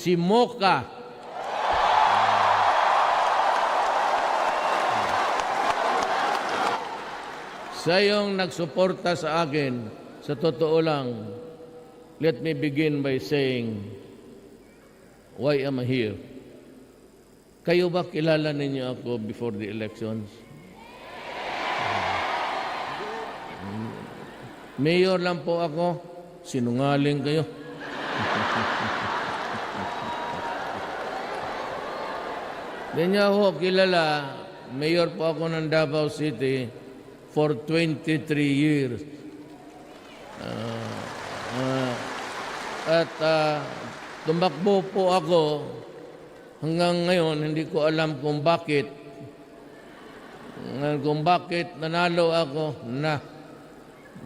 si Mocha. Sa yung nagsuporta sa akin, sa totoo lang, let me begin by saying, why am I here? Kayo ba kilala ninyo ako before the elections? Mayor lang po ako, sinungaling kayo. Hindi niya ako kilala, mayor po ako ng Davao City for 23 years. Ah, ah, at ah, tumakbo po ako hanggang ngayon, hindi ko alam kung bakit. Kung bakit nanalo ako, na.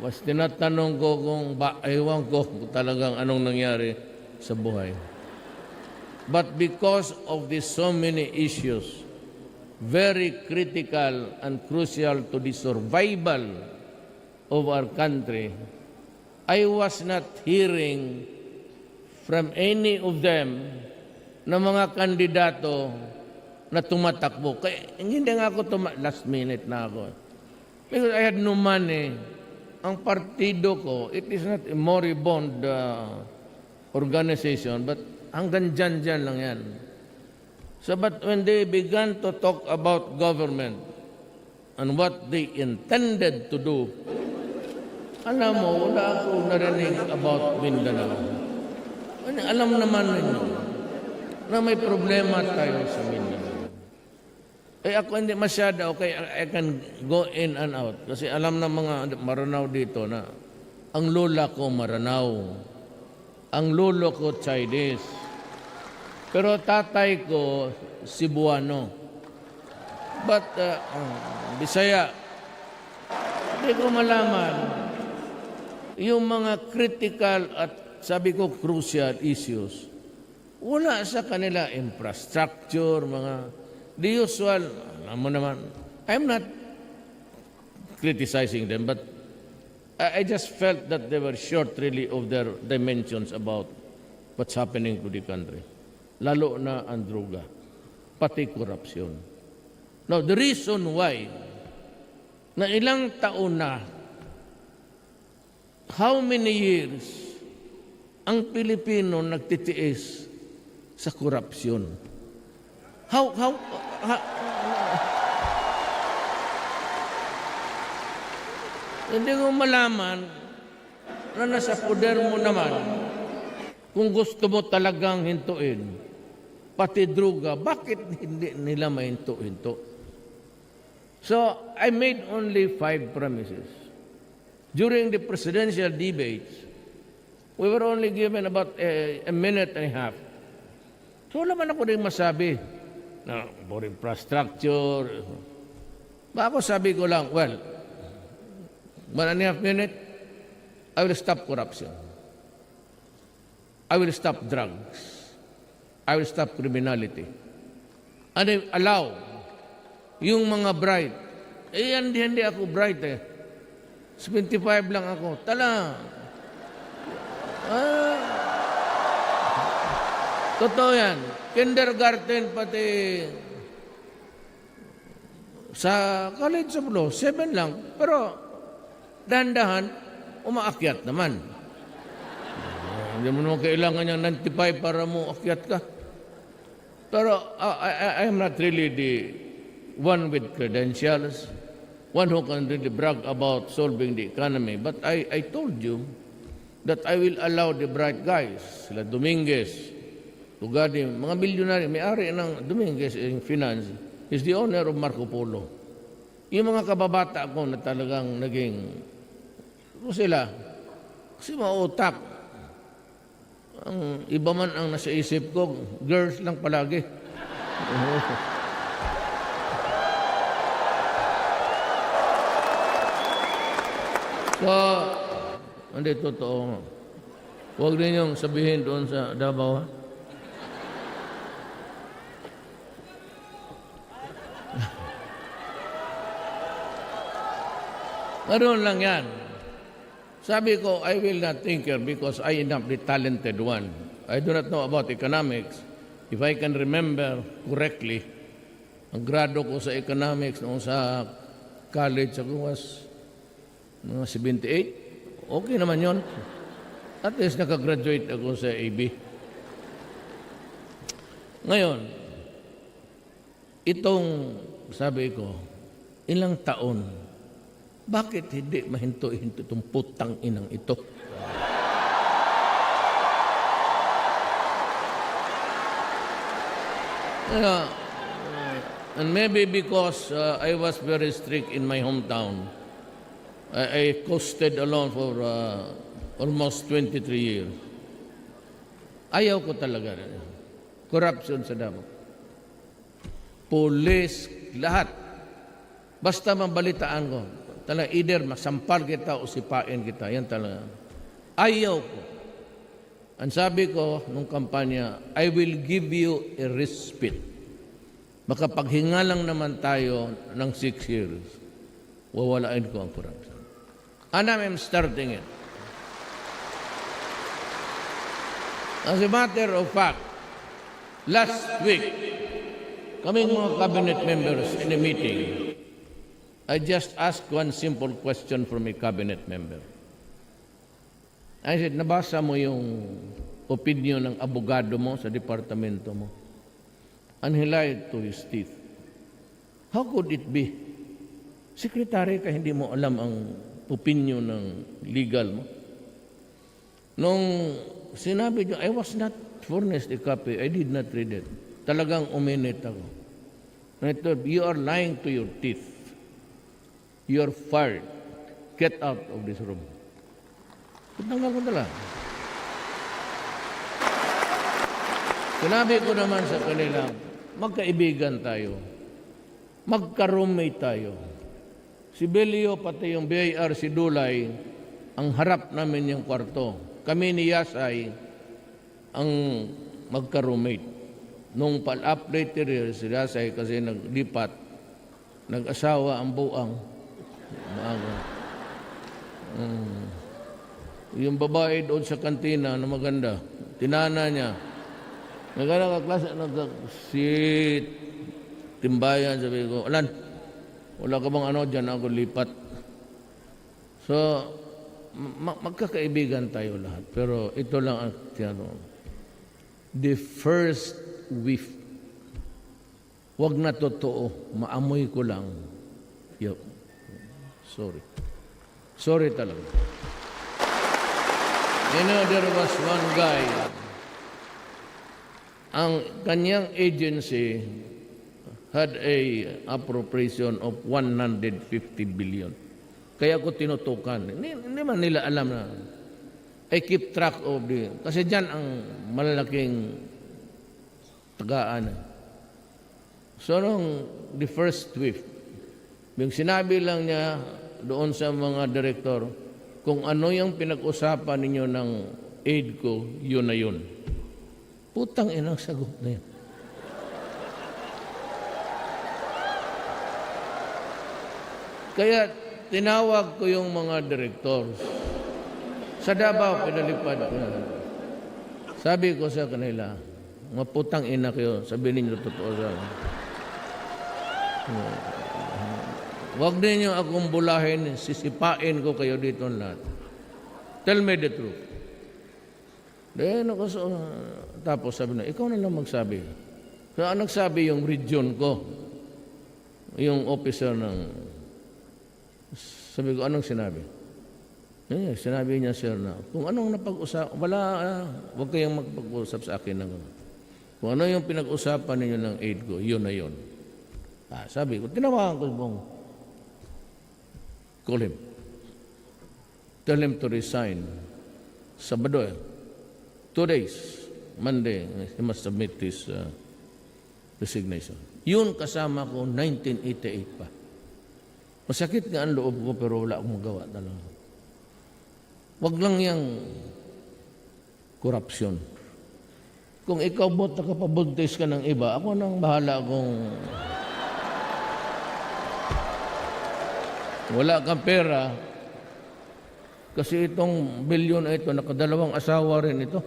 Mas tinatanong ko kung ba, ewan ko talagang anong nangyari sa buhay. But because of the so many issues, very critical and crucial to the survival of our country, I was not hearing from any of them na mga kandidato na tumatakbo. Kaya hindi nga ako tuma- last minute na ako. Because I had no money. Ang partido ko, it is not a moribund uh, organization, but hanggang dyan-dyan lang yan. So, but when they began to talk about government and what they intended to do, alam mo, wala ako narinig about Mindanao. Ano, Alam naman ninyo na may problema tayo sa Mindanao. Eh ako hindi masyado, okay, I can go in and out. Kasi alam ng mga Maranao dito na ang lola ko Maranao. Ang lolo ko Chinese. Pero tatay ko Cebuano. But, uh, uh, Bisaya, hindi ko malaman yung mga critical at sabi ko crucial issues. Wala sa kanila infrastructure, mga the usual, alam mo naman, I'm not criticizing them, but I just felt that they were short really of their dimensions about what's happening to the country. Lalo na ang droga, pati korupsyon. Now, the reason why na ilang taon na, how many years ang Pilipino nagtitiis sa korupsyon? How, how, ha- hindi ko malaman na nasa poder mo naman kung gusto mo talagang hintuin, pati druga, bakit hindi nila mahinto-hinto? So, I made only five promises. During the presidential debates, we were only given about a, a minute and a half. So, wala man ako rin masabi na for infrastructure. Ba ako sabi ko lang, well, one and a half minute, I will stop corruption. I will stop drugs. I will stop criminality. And I allow yung mga bright. Eh, hindi, hindi ako bright eh. 75 lang ako. Tala. Ah, totoo yan. Kindergarten pati sa college of law, 7 lang. Pero dahan-dahan, umaakyat naman. Hindi mo naman kailangan yung 95 para mo akyat ka. Pero uh, I, I, am not really the one with credentials, one who can really brag about solving the economy. But I, I told you that I will allow the bright guys, sila Dominguez, Tugadi, mga bilyonary, may-ari ng Dominguez in finance, is the owner of Marco Polo. Yung mga kababata ko na talagang naging, ano sila, kasi mautak. Ang iba man ang nasa isip ko, girls lang palagi. so, hindi totoo. Huwag ninyong sabihin doon sa Davao. ha? Ganoon lang yan. Sabi ko, I will not tinker because I am not the talented one. I do not know about economics. If I can remember correctly, ang grado ko sa economics noong sa college ako was mga 78. Okay naman yon. At least nakagraduate ako sa AB. Ngayon, itong sabi ko, ilang taon, bakit hindi mahinto-hinto itong putang inang ito? Uh, and maybe because uh, I was very strict in my hometown, I, I coasted alone for uh, almost 23 years. Ayaw ko talaga. Corruption sa Davao. Police, lahat. Basta mabalitaan ko. Talaga, either masampal kita o sipain kita. Yan talaga. Ayaw ko. Ang sabi ko nung kampanya, I will give you a respite. Makapaghinga lang naman tayo ng six years. Wawalain ko ang corruption. And I'm starting it. As a matter of fact, last week, kaming mga cabinet members in a meeting, I just asked one simple question from a cabinet member. I said, nabasa mo yung opinion ng abogado mo sa departamento mo. And he lied to his teeth. How could it be? Sekretary ka, hindi mo alam ang opinion ng legal mo. Nung sinabi niyo, I was not furnished a copy, I did not read it. Talagang uminit ako. And I told, you are lying to your teeth. You are fired. Get out of this room. Tinanggal ko talaga. Sinabi ko naman sa kanila, magkaibigan tayo. Magka-roommate tayo. Si Belio, pati yung BIR, si Dulay, ang harap namin yung kwarto. Kami ni Yasay, ang magka-roommate. Nung pal-up later, si Yasay kasi naglipat, nag-asawa ang buang. Maaga. Mm. Yung babae doon sa kantina na maganda, tinana niya. Nagana ka klase, nag-sit, timbayan, sabi ko, Alan, wala ka bang ano, dyan ako lipat. So, ma- magkakaibigan tayo lahat. Pero ito lang ang tinanong. The first whiff, wag na totoo, maamoy ko lang. Yo. Sorry. Sorry talaga. You know, there was one guy, ang kanyang agency had a appropriation of 150 billion. Kaya ko tinutukan. Hindi, hindi man nila alam na. I keep track of the... Kasi dyan ang malalaking tagaan. So, nung the first swift, yung sinabi lang niya doon sa mga direktor, kung ano yung pinag-usapan ninyo ng aid ko, yun na yun. Putang inang sagot na yun. Kaya tinawag ko yung mga directors. Sa Davao, pinalipad ko. na. Sabi ko sa kanila, mga putang ina kayo, sabihin ninyo totoo sa akin. Huwag ninyo akong bulahin, sisipain ko kayo dito lahat. Tell me the truth. Then, ako, so, tapos sabi na, ikaw na lang magsabi. Ang nagsabi yung region ko, yung officer ng, sabi ko, anong sinabi? Eh, sinabi niya, sir, na kung anong napag-usap, wala, ah, huwag kayong magpag-usap sa akin ng Kung ano yung pinag-usapan ninyo ng aid ko, yun na yun. Ah, sabi ko, tinawagan ko mong call him. Tell him to resign. Sabado eh. Two days. Monday, he must submit his uh, resignation. Yun kasama ko 1988 pa. Masakit nga ang loob ko pero wala akong magawa talaga. Wag lang yung corruption. Kung ikaw bot nakapabuntis ka ng iba, ako nang bahala kung wala kang pera, kasi itong bilyon ito, nakadalawang asawa rin ito.